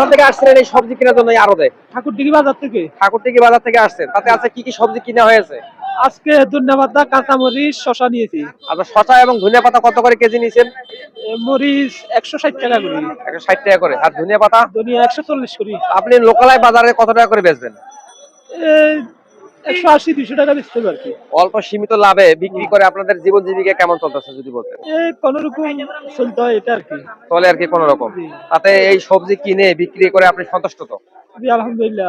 কোথা থেকে আসছিলেন এই সবজি কেনার জন্য এই আড়তে? ঠাকুর বাজার থেকে। ঠাকুরদিঘি বাজার থেকে আসছেন তাতে আছে কি কি সবজি কিনা হয়েছে? আজকে ধন্যবাদ কাঁচামরিচ শশা নিয়েছি। আপনার শশা এবং ধনিয়া পাতা কত করে কেজি নিয়েছেন মরিচ একশো ষাট টাকা করে। একশো ষাট টাকা করে। আর ধনিয়া পাতা? ধনিয়া একশো চল্লিশ করে। আপনি লোকালয় বাজারে কত টাকা করে বেচবেন? একশো আশি দুশো টাকা বেচতে আর কি অল্প সীমিত লাভে বিক্রি করে আপনাদের জীবন জীবিকা কেমন চলতেছে যদি বলতেন? এই কোনো রকম চলতে হয় এটা আর কি। চলে আর কি কোন রকম তাতে এই সবজি কিনে বিক্রি করে আপনি সন্তুষ্ট তো? আলহামদুলিল্লাহ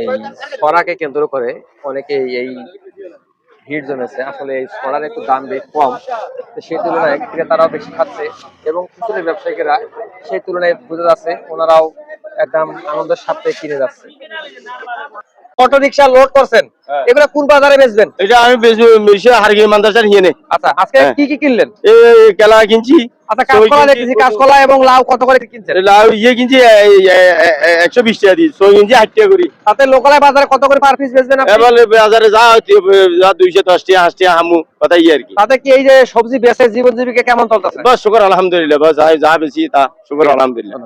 এই ছড়াকে কেন্দ্র করে অনেকে এই ভিড় জমেছে। আসলে এই ছড়ার একটু দাম বেশ কম। সেই তুলনায় ক্রেতারাও বেশি খাচ্ছে এবং খুচরো ব্যবসায়ীরা সেই তুলনায় বুঝে যাচ্ছে ওনারাও একদম আনন্দের সাথে কিনে যাচ্ছে। অটো রিক্সা লোড করছেন এগুলো কোন বাজারে বেচবেন? এটা আমি বেশি হারগি মান্দাসার হিয়ে নে আচ্ছা আজকে হ্যাঁ। কি কি কিনলেন? এই কেলা কিনছি আচ্ছা কাঁচকলা দেখতেছি কাঁচকলা এবং লাউ কত করে কিনছেন? লাউ ইয়ে কিনছি একশো বিশ টাকা দিই সই কিনছি আট টাকা করি। তাতে লোকালয় বাজারে কত করে পার পিস বেচবেন এবার বাজারে যা যা দুইশো দশ টাকা আট টাকা হামু কথা ইয়ে আর কি। তাতে কি এই যে সবজি বেচে জীবন জীবিকা কেমন চলতেছে? বাস শুকর আলহামদুলিল্লাহ বাস যা বেশি তা শুকর আলহামদুলিল্লাহ।